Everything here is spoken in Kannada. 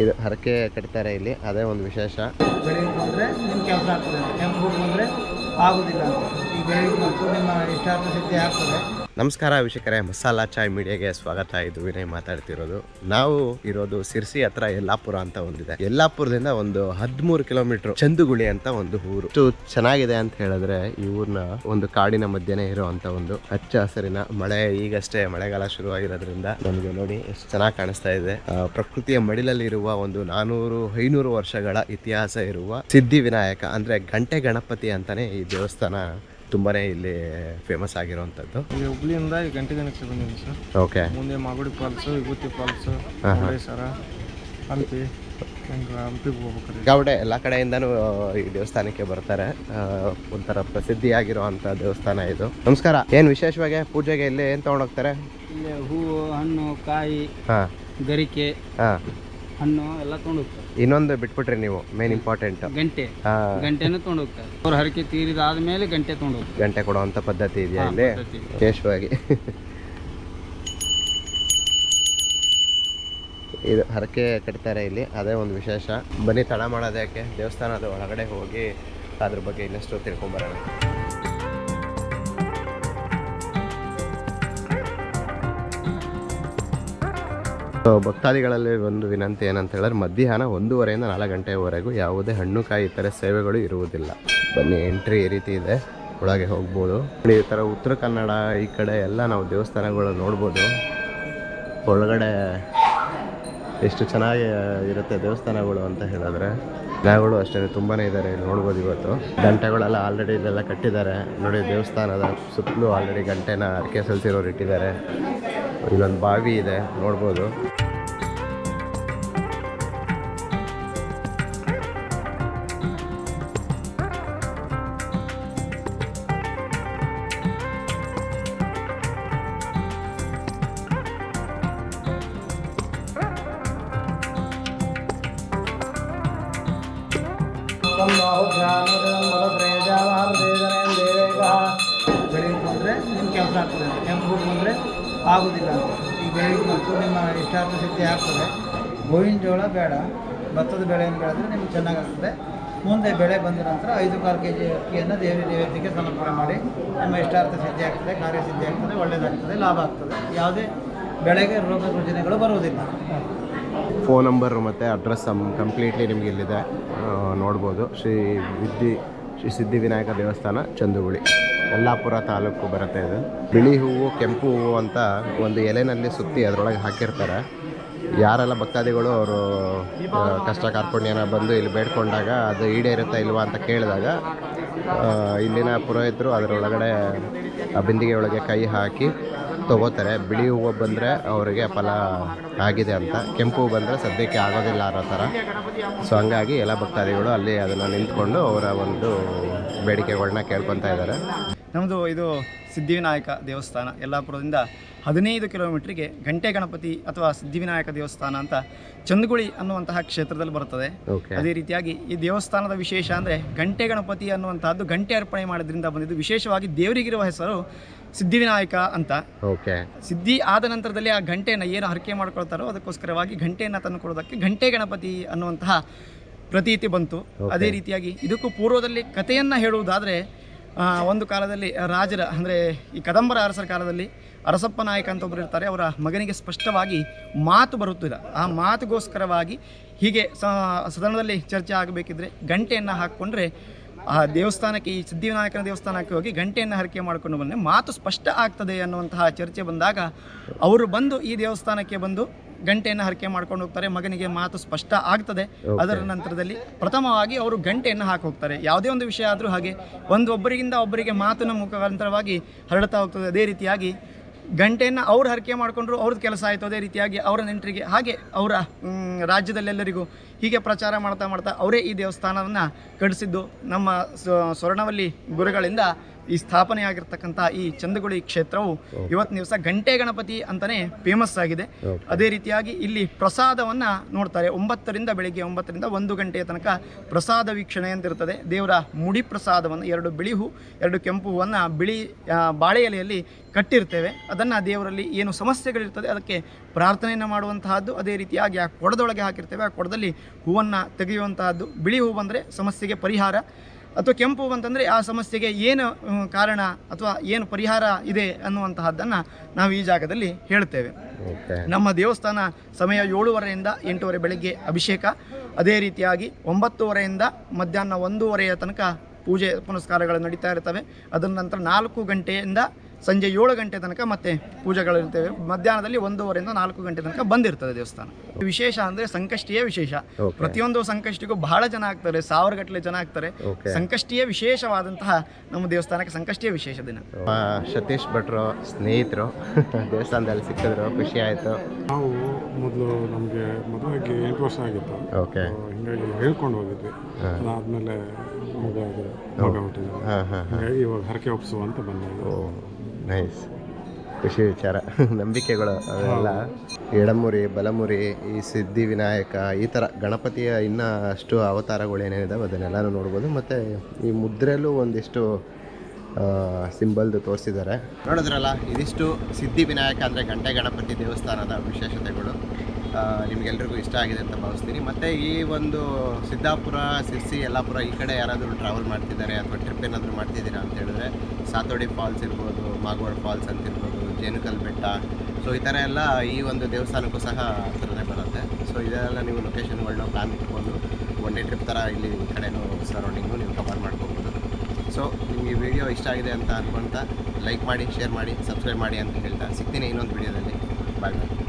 ಇದು ಹರಕೆ ಕಟ್ತಾರೆ ಇಲ್ಲಿ. ಅದೇ ಒಂದು ವಿಶೇಷ. ಬೆಳಿಗ್ಗೆ ಬಂದರೆ ನಿಮ್ಮ ಕೆಲಸ ಆಗ್ತದೆ. ಕೆಂಪು ಬಂದರೆ ಆಗೋದಿಲ್ಲ ಈ ಬೆಳಿಗ್ಗೆ ಬಂತು ನಿಮ್ಮ ಇಷ್ಟಾರ್ಥ ಸಿದ್ಧಿ ಆಗ್ತದೆ. ನಮಸ್ಕಾರ ವೀಕ್ಷಕರೇ, ಮಸಾಲಾ ಚಾಯ್ ಮೀಡಿಯಾಗೆ ಸ್ವಾಗತ. ಇದು ವಿನಯ್ ಮಾತಾಡ್ತಿರೋದು. ನಾವು ಇರೋದು ಸಿರ್ಸಿ ಹತ್ರ ಯಲ್ಲಾಪುರ ಅಂತ ಒಂದಿದೆ. ಯಲ್ಲಾಪುರದಿಂದ ಒಂದು ಹದಿಮೂರು ಕಿಲೋಮೀಟರ್ ಚಂದುಗುಳಿ ಅಂತ ಒಂದು ಊರು. ಇಷ್ಟು ಚೆನ್ನಾಗಿದೆ ಅಂತ ಹೇಳಿದ್ರೆ ಈ ಊರ್ನ ಒಂದು ಕಾಡಿನ ಮಧ್ಯೆನೇ ಇರುವಂತ ಒಂದು ಹಚ್ಚ ಹಸಿರಿನ ಮಳೆ ಈಗಷ್ಟೇ ಮಳೆಗಾಲ ಶುರುವಾಗಿರೋದ್ರಿಂದ ನಮಗೆ ನೋಡಿ ಎಷ್ಟು ಚೆನ್ನಾಗಿ ಕಾಣಿಸ್ತಾ ಇದೆ. ಪ್ರಕೃತಿಯ ಪ್ರಕೃತಿಯ ಮಡಿಲಲ್ಲಿರುವ ಒಂದು ನಾನೂರು, ಐನೂರು ವರ್ಷಗಳ ಇತಿಹಾಸ ಇರುವ ಸಿದ್ಧಿ ವಿನಾಯಕ ಅಂದ್ರೆ ಗಂಟೆ ಗಣಪತಿ ಅಂತಾನೆ ಈ ದೇವಸ್ಥಾನ ತುಂಬಾನೇ ಇಲ್ಲಿ ಫೇಮಸ್ ಆಗಿರುವಂತದ್ದು. ಇಲ್ಲಿ ಹುಬ್ಳಿಯಿಂದ ಈ ಗಂಟೆ ಗಣೇಶ ಬಂದಿದ್ದೀನಿ ಸರ್. ಓಕೆ ಮುಂದೆ ಮಾಗುಡಿ ಫಾಲ್ಸ್ ವಿಭೂತಿ ಫಾಲ್ಸ್ ಸರ ಮುರುಡೇಶ್ವರ ಹಂಪಿ ಹಂಪಿಗೆ ಗೌಡೆ ಎಲ್ಲ ಕಡೆಯಿಂದನೂ ಈ ದೇವಸ್ಥಾನಕ್ಕೆ ಬರ್ತಾರೆ. ಒಂಥರ ಒಂಥರ ಪ್ರಸಿದ್ಧಿಯಾಗಿರುವಂಥ ದೇವಸ್ಥಾನ ಇದು. ನಮಸ್ಕಾರ ಏನ್ ವಿಶೇಷವಾಗಿ ಪೂಜೆಗೆ ಇಲ್ಲಿ ಏನ್ ತಗೊಂಡೋಗ್ತಾರೆ ಇಲ್ಲಿ ಹೂವು ಹಣ್ಣು ಕಾಯಿ ಹಾಂ. ಗರಿಕೆ ಹಾಂ. ಹಣ್ಣು ಎಲ್ಲ ತೊಗೊಂಡು ಹೋಗ್ತಾರೆ. ಇನ್ನೊಂದು ಬಿಟ್ಬಿಟ್ರಿ ನೀವು ಮೇನ್ ಇಂಪಾರ್ಟೆಂಟ್ ಗಂಟೆ. ಗಂಟೆನೂ ತೊಗೊಂಡು ಹೋಗ್ತಾರೆ ಅವ್ರ ಹರಕೆ ತೀರಿದಾದ್ಮೇಲೆ ಗಂಟೆ ತೊಗೊಂಡು ಹೋಗ್ತಾರೆ ಗಂಟೆ ಕೊಡುವಂತ ಪದ್ಧತಿ ಇದೆಯಾ ಇಲ್ಲಿ. ವಿಶೇಷವಾಗಿ. ಇದು ಹರಕೆ ಕಟ್ತಾರೆ ಇಲ್ಲಿ ಅದೇ ಒಂದು ವಿಶೇಷ. ಬನ್ನಿ ತಡ ಮಾಡೋದಕ್ಕೆ ದೇವಸ್ಥಾನದ ಒಳಗಡೆ ಹೋಗಿ ಅದ್ರ ಬಗ್ಗೆ ಇನ್ನಷ್ಟು ತಿಳ್ಕೊಂಬರೋಣ. ಭಕ್ತಾದಿಗಳಲ್ಲಿ ಒಂದು ವಿನಂತಿ ಏನಂತ ಹೇಳಿದ್ರೆ, ಮಧ್ಯಾಹ್ನ ಒಂದೂವರೆಯಿಂದ ನಾಲ್ಕು ಗಂಟೆವರೆಗೂ ಯಾವುದೇ ಹಣ್ಣು, ಕಾಯಿ ಇತರೆ ಸೇವೆಗಳು ಇರುವುದಿಲ್ಲ. ಬನ್ನಿ ಎಂಟ್ರಿ ಈ ರೀತಿ ಇದೆ. ಒಳಗೆ ಹೋಗ್ಬೋದು. ಈ ಥರ ಉತ್ತರ ಕನ್ನಡ ಈ ಕಡೆ ಎಲ್ಲ ನಾವು ದೇವಸ್ಥಾನಗಳು ನೋಡ್ಬೋದು. ಒಳಗಡೆ ಎಷ್ಟು ಚೆನ್ನಾಗಿ ಇರುತ್ತೆ ದೇವಸ್ಥಾನಗಳು ಅಂತ ಹೇಳಿದ್ರೆ ಜನಗಳು ಅಷ್ಟೇ ತುಂಬಾ ಇದ್ದಾರೆ ನೋಡ್ಬೋದು ಇವತ್ತು. ಗಂಟೆಗಳೆಲ್ಲ ಆಲ್ರೆಡಿ ಇಲ್ಲೆಲ್ಲ ಕಟ್ಟಿದ್ದಾರೆ. ನೋಡಿ, ದೇವಸ್ಥಾನದ ಸುತ್ತಲೂ ಆಲ್ರೆಡಿ ಗಂಟೆನ ಅಡಿಕೆ ಸಲ್ಸಿರೋರು ಇಟ್ಟಿದ್ದಾರೆ. ಇಲ್ಲೊಂದು ಬಾವಿ ಇದೆ ನೋಡ್ಬೋದು. ಬೆಳಿಗ್ಗೆ ಬಂದರೆ ನಿಮ್ಮ ಕೆಲಸ ಆಗ್ತದೆ ಅಂತ ಕೆಂಪು ಬಂದರೆ ಆಗೋದಿಲ್ಲ ಅಂತ. ಈ ಬೆಳಿಗ್ಗೆ ಮತ್ತು ನಿಮ್ಮ ಇಷ್ಟಾರ್ಥ ಸಿದ್ಧಿ ಆಗ್ತದೆ. ಗೋವಿನ ಜೋಳ ಬೇಡ, ಭತ್ತದ ಬೆಳೆಯನ್ನು ಬೆಳೆದ್ರೆ ನಿಮ್ಗೆ ಚೆನ್ನಾಗಾಗ್ತದೆ. ಮುಂದೆ ಬೆಳೆ ಬಂದ ನಂತರ ಐದು ಕಾಲು ಕೆ ಜಿ ಅಕ್ಕಿಯನ್ನು ದೇವಿ ದೇವತೆಗೆ ಸಮರ್ಪಣೆ ಮಾಡಿ. ನಿಮ್ಮ ಇಷ್ಟಾರ್ಥ ಸಿದ್ಧಿ ಆಗ್ತದೆ ಕಾರ್ಯಸಿದ್ಧಿ ಆಗ್ತದೆ, ಒಳ್ಳೆಯದಾಗ್ತದೆ, ಲಾಭ ಆಗ್ತದೆ. ಯಾವುದೇ ಬೆಳೆಗೆ ರೋಗ ರುಜಿನಗಳು ಬರುವುದಿಲ್ಲ. ಫೋನ್ ನಂಬರ್ ಮತ್ತು ಅಡ್ರೆಸ್ ಕಂಪ್ಲೀಟ್ಲಿ ನಿಮ್ಗೆ ಇಲ್ಲಿದೆ. ನೋಡ್ಬೋದು. ಶ್ರೀ ವಿದ್ಯಿ ಶ್ರೀ ಸಿದ್ಧಿವಿನಾಯಕ ದೇವಸ್ಥಾನ, ಚಂದುಗುಳಿ. ಯಲ್ಲಾಪುರ ತಾಲೂಕು ಬರುತ್ತೆ ಇದು. ಬಿಳಿ ಹೂವು, ಕೆಂಪು ಹೂವು ಅಂತ ಒಂದು ಎಲೆನಲ್ಲಿ ಸುತ್ತಿ ಅದರೊಳಗೆ ಹಾಕಿರ್ತಾರೆ. ಯಾರೆಲ್ಲ ಭಕ್ತಾದಿಗಳು ಅವರು ಕಷ್ಟ ಕಾರ್ಪಣ್ಯನ ಬಂದು ಇಲ್ಲಿ ಬೇಡ್ಕೊಂಡಾಗ ಅದು ಈಡೇರುತ್ತಾ ಇಲ್ವಾ ಅಂತ ಕೇಳಿದಾಗ ಇಲ್ಲಿನ ಪುರೋಹಿತರು ಅದರೊಳಗಡೆ ಆ ಬಿಂದಿಗೆ ಒಳಗೆ ಕೈ ಹಾಕಿ ತಗೋತಾರೆ. ಬಿಳಿ ಹೂವು ಬಂದರೆ ಅವರಿಗೆ ಫಲ ಆಗಿದೆ ಅಂತ. ಕೆಂಪು ಹೂವು ಬಂದರೆ ಸದ್ಯಕ್ಕೆ ಆಗೋದಿಲ್ಲ ಅನ್ನೋ ಥರ. ಸೊ ಹಂಗಾಗಿ ಎಲ್ಲ ಭಕ್ತಾದಿಗಳು ಅಲ್ಲಿ ಅದನ್ನು ನಿಂತ್ಕೊಂಡು ಅವರ ಒಂದು ಬೇಡಿಕೆಗಳನ್ನ ಕೇಳ್ಕೊತಾ ಇದ್ದಾರೆ. ನಮ್ಮದು ಇದು ಸಿದ್ಧಿವಿನಾಯಕ ದೇವಸ್ಥಾನ ಯಲ್ಲಾಪುರದಿಂದ ಹದಿನೈದು ಕಿಲೋಮೀಟ್ರಿಗೆ ಗಂಟೆ ಗಣಪತಿ ಅಥವಾ ಸಿದ್ಧಿವಿನಾಯಕ ದೇವಸ್ಥಾನ ಅಂತ ಚಂದಗುಳಿ ಅನ್ನುವಂತಹ ಕ್ಷೇತ್ರದಲ್ಲಿ ಬರ್ತದೆ ಅದೇ ರೀತಿಯಾಗಿ ಈ ದೇವಸ್ಥಾನದ ವಿಶೇಷ ಅಂದರೆ ಗಂಟೆ ಗಣಪತಿ ಅನ್ನುವಂತಹದ್ದು ಗಂಟೆ ಅರ್ಪಣೆ ಮಾಡೋದ್ರಿಂದ ಬಂದಿದ್ದು. ವಿಶೇಷವಾಗಿ ದೇವರಿಗಿರುವ ಹೆಸರು ಸಿದ್ಧಿವಿನಾಯಕ ಅಂತ. ಓಕೆ ಸಿದ್ಧಿ ಆದ ನಂತರದಲ್ಲಿ ಆ ಗಂಟೆಯನ್ನು ಏನು ಹರಕೆ ಮಾಡ್ಕೊಳ್ತಾರೋ ಅದಕ್ಕೋಸ್ಕರವಾಗಿ ಗಂಟೆಯನ್ನು ತಂದು ಕೊಡೋದಕ್ಕೆ ಗಂಟೆ ಗಣಪತಿ ಅನ್ನುವಂತಹ ಪ್ರತೀತಿ ಬಂತು. ಅದೇ ರೀತಿಯಾಗಿ ಇದಕ್ಕೂ ಪೂರ್ವದಲ್ಲಿ ಕಥೆಯನ್ನು ಹೇಳುವುದಾದರೆ ಒಂದು ಕಾಲದಲ್ಲಿ ರಾಜರ, ಅಂದರೆ ಈ ಕದಂಬರ ಅರಸರ ಕಾಲದಲ್ಲಿ ಅರಸಪ್ಪ ನಾಯಕ ಅಂತ ಒಬ್ಬರು ಇರ್ತಾರೆ, ಅವರ ಮಗನಿಗೆ ಸ್ಪಷ್ಟವಾಗಿ ಮಾತು ಬರುತ್ತಿಲ್ಲ. ಆ ಮಾತುಗೋಸ್ಕರವಾಗಿ ಹೀಗೆ ಸದನದಲ್ಲಿ ಚರ್ಚೆ ಆಗಬೇಕಿದ್ರೆ ಗಂಟೆಯನ್ನು ಹಾಕ್ಕೊಂಡ್ರೆ ಆ ದೇವಸ್ಥಾನಕ್ಕೆ, ಈ ಸಿದ್ಧಿವಿನಾಯಕನ ದೇವಸ್ಥಾನಕ್ಕೆ ಹೋಗಿ ಗಂಟೆಯನ್ನು ಹರಕೆ ಮಾಡಿಕೊಂಡು ಬಂದರೆ ಮಾತು ಸ್ಪಷ್ಟ ಆಗ್ತದೆ ಅನ್ನುವಂತಹ ಚರ್ಚೆ ಬಂದಾಗ ಅವರು ಬಂದು ಈ ದೇವಸ್ಥಾನಕ್ಕೆ ಬಂದು ಗಂಟೆಯನ್ನು ಹರಕೆ ಮಾಡ್ಕೊಂಡು ಹೋಗ್ತಾರೆ ಮಗನಿಗೆ ಮಾತು ಸ್ಪಷ್ಟ ಆಗ್ತದೆ. ಅದರ ನಂತರದಲ್ಲಿ ಪ್ರಥಮವಾಗಿ ಅವರು ಗಂಟೆಯನ್ನು ಹಾಕಿ ಹೋಗ್ತಾರೆ. ಯಾವುದೇ ಒಂದು ವಿಷಯ ಆದರೂ ಹಾಗೆ ಒಂದು ಒಬ್ಬರಿಗಿಂದ ಒಬ್ಬರಿಗೆ ಮಾತಿನ ಮುಖಾಂತರವಾಗಿ ಹರಡ್ತಾ ಹೋಗ್ತದೆ. ಅದೇ ರೀತಿಯಾಗಿ ಗಂಟೆಯನ್ನು ಅವ್ರು ಹರಕೆ ಮಾಡಿಕೊಂಡ್ರು ಅವ್ರದ್ದು ಕೆಲಸ ಆಯಿತು. ಅದೇ ರೀತಿಯಾಗಿ ಅವರ ನೆಂಟರಿಗೆ ಹಾಗೆ ಅವರ ರಾಜ್ಯದಲ್ಲೆಲ್ಲರಿಗೂ ಹೀಗೆ ಪ್ರಚಾರ ಮಾಡ್ತಾ ಮಾಡ್ತಾ ಅವರೇ ಈ ದೇವಸ್ಥಾನವನ್ನು ಕಟ್ಟಿಸಿದ್ದು. ನಮ್ಮ ಸ್ವರ್ಣವಲ್ಲಿ ಗುರುಗಳಿಂದ ಈ ಸ್ಥಾಪನೆಯಾಗಿರ್ತಕ್ಕಂಥ ಈ ಚಂದಗುಳಿ ಕ್ಷೇತ್ರವು ಇವತ್ತಿನ ದಿವಸ ಗಂಟೆ ಗಣಪತಿ ಅಂತಾನೆ ಫೇಮಸ್ ಆಗಿದೆ. ಅದೇ ರೀತಿಯಾಗಿ ಇಲ್ಲಿ ಪ್ರಸಾದವನ್ನು ನೋಡ್ತಾರೆ. ಒಂಬತ್ತರಿಂದ ಬೆಳಿಗ್ಗೆ ಒಂಬತ್ತರಿಂದ ಒಂದು ಗಂಟೆಯ ತನಕ ಪ್ರಸಾದ ವೀಕ್ಷಣೆ ಅಂತಿರ್ತದೆ ದೇವರ ಮುಡಿ ಪ್ರಸಾದವನ್ನು ಎರಡು ಬಿಳಿ ಹೂ ಎರಡು ಕೆಂಪು ಹೂವನ್ನು ಬಿಳಿ ಬಾಳೆ ಎಲೆಯಲ್ಲಿ ಕಟ್ಟಿರ್ತೇವೆ. ಅದನ್ನು ದೇವರಲ್ಲಿ ಏನು ಸಮಸ್ಯೆಗಳಿರ್ತದೆ ಅದಕ್ಕೆ ಪ್ರಾರ್ಥನೆಯನ್ನು ಮಾಡುವಂತಹದ್ದು. ಅದೇ ರೀತಿಯಾಗಿ ಆ ಕೊಡದೊಳಗೆ ಹಾಕಿರ್ತೇವೆ. ಆ ಕೊಡದಲ್ಲಿ ಹೂವನ್ನು ತೆಗೆಯುವಂತಹದ್ದು. ಬಿಳಿ ಹೂ ಬಂದರೆ ಸಮಸ್ಯೆಗೆ ಪರಿಹಾರ. ಅಥವಾ ಕೆಂಪು ಅಂತಂದರೆ ಆ ಸಮಸ್ಯೆಗೆ ಏನು ಕಾರಣ ಅಥವಾ ಏನು ಪರಿಹಾರ ಇದೆ ಅನ್ನುವಂತಹದ್ದನ್ನು ನಾವು ಈ ಜಾಗದಲ್ಲಿ ಹೇಳ್ತೇವೆ. ನಮ್ಮ ದೇವಸ್ಥಾನ ಸಮಯ ಏಳುವರೆಯಿಂದ ಎಂಟೂವರೆ ಬೆಳಗ್ಗೆ ಅಭಿಷೇಕ. ಅದೇ ರೀತಿಯಾಗಿ ಒಂಬತ್ತುವರೆಯಿಂದ ಮಧ್ಯಾಹ್ನ ಒಂದೂವರೆಯ ತನಕ ಪೂಜೆ ಪುನಸ್ಕಾರಗಳು ನಡೀತಾ ಇರ್ತವೆ. ಅದರ ನಂತರ ನಾಲ್ಕು ಗಂಟೆಯಿಂದ ಸಂಜೆ ಏಳು ಗಂಟೆ ತನಕ ಮತ್ತೆ ಪೂಜೆಗಳಿರ್ತೇವೆ. ಮಧ್ಯಾಹ್ನದಲ್ಲಿ ಒಂದೂವರೆಯಿಂದ ನಾಲ್ಕು ಗಂಟೆ ತನಕ ಬಂದಿರ್ತದೆ ದೇವಸ್ಥಾನ. ವಿಶೇಷ ಅಂದ್ರೆ ಸಂಕಷ್ಟಿಯೇ ವಿಶೇಷ. ಪ್ರತಿಯೊಂದು ಸಂಕಷ್ಟಿಗೂ ಬಹಳ ಜನ ಆಗ್ತಾರೆ ಸಾವಿರ ಗಟ್ಟಲೆ ಜನ ಆಗ್ತಾರೆ. ಸಂಕಷ್ಟಿಯೇ ವಿಶೇಷವಾದಂತಹ ನಮ್ಮ ದೇವಸ್ಥಾನಕ್ಕೆ ಸಂಕಷ್ಟಿಯೇ ವಿಶೇಷ ದಿನ. ಸತೀಶ್ ಭಟ್ರು ಸ್ನೇಹಿತರು ದೇವಸ್ಥಾನದಲ್ಲಿ ಸಿಕ್ಕಿದ್ರು ಖುಷಿ ಆಯಿತು. ನಾವು ಮೊದಲು ನಮಗೆ ಮದುವೆಗೆ ಎಂಟು ವರ್ಷ ಆಗಿತ್ತು. ಓಕೆ ಹಿಂಗಾಗಿ ಹೇಳ್ಕೊಂಡು ಹೋಗಿದ್ವಿ. ಅದಾದಮೇಲೆ ಮಗ ಇವಾಗ ಹರಕೆ ಒಪ್ಸು ಅಂತ ಬಂದ ಓ. ನೈಸ್ ಖುಷಿ ವಿಚಾರ. ನಂಬಿಕೆಗಳು ಅವೆಲ್ಲ. ಎಡಮುರಿ, ಬಲಮುರಿ, ಈ ಸಿದ್ಧಿ ವಿನಾಯಕ, ಈ ಥರ ಗಣಪತಿಯ ಇನ್ನೂ ಅಷ್ಟು ಅವತಾರಗಳು ಏನೇನಿದಾವೆ ಅದನ್ನೆಲ್ಲನೂ ನೋಡ್ಬೋದು. ಮತ್ತು ಈ ಮುದ್ರೆಯಲ್ಲೂ ಒಂದಿಷ್ಟು ಸಿಂಬಲ್ದು ತೋರಿಸಿದ್ದಾರೆ. ನೋಡಿದ್ರಲ್ಲ, ಇದಿಷ್ಟು ಸಿದ್ಧಿ ವಿನಾಯಕ ಅಂದರೆ ಗಂಟೆ ಗಣಪತಿ ದೇವಸ್ಥಾನದ ವಿಶೇಷತೆಗಳು. ನಿಮ್ಗೆಲ್ರಿಗೂ ಇಷ್ಟ ಆಗಿದೆ ಅಂತ ಭಾವಿಸ್ತೀನಿ. ಮತ್ತು ಈ ಒಂದು ಸಿದ್ದಾಪುರ, ಸಿರ್ಸಿ, ಯಲ್ಲಾಪುರ ಈ ಕಡೆ ಯಾರಾದರೂ ಟ್ರಾವೆಲ್ ಮಾಡ್ತಿದ್ದಾರೆ ಅಥವಾ ಟ್ರಿಪ್ ಏನಾದರೂ ಮಾಡ್ತಿದ್ದೀರಾ ಅಂತ ಹೇಳಿದ್ರೆ ಸಾತೋಡಿ ಫಾಲ್ಸ್ ಇರ್ಬೋದು ಮಾಗೋಡ್ ಫಾಲ್ಸ್ ಅಂತ ಇರ್ಬೋದು, ಜೇನುಕಲ್ ಬೆಟ್ಟ. ಸೊ ಈ ಥರ ಎಲ್ಲ ಈ ಒಂದು ದೇವಸ್ಥಾನಕ್ಕೂ ಸಹ ಹತ್ರನೇ ಬರುತ್ತೆ. ಸೊ ಇದೆಲ್ಲ ನೀವು ಲೊಕೇಶನ್ಗಳನ್ನ ಪ್ಲ್ಯಾನ್ ಇಟ್ಕೊಂಡು ಒನ್ ಡೇ ಟ್ರಿಪ್ ಥರ ಇಲ್ಲಿ ಈ ಕಡೆನೂ ಸರೌಂಡಿಂಗು ನೀವು ಕವರ್ ಮಾಡ್ಕೋಬೋದು. ಸೊ ನಿಮಗೆ ವಿಡಿಯೋ ಇಷ್ಟ ಆಗಿದೆ ಅಂತ ಅನ್ಕೊಂತ ಲೈಕ್ ಮಾಡಿ ಶೇರ್ ಮಾಡಿ ಸಬ್ಸ್ಕ್ರೈಬ್ ಮಾಡಿ ಅಂತ ಹೇಳ್ತಾ ಸಿಗ್ತೀನಿ ಇನ್ನೊಂದು ವಿಡಿಯೋದಲ್ಲಿ ಬಾಯ್ ಬಾಯ್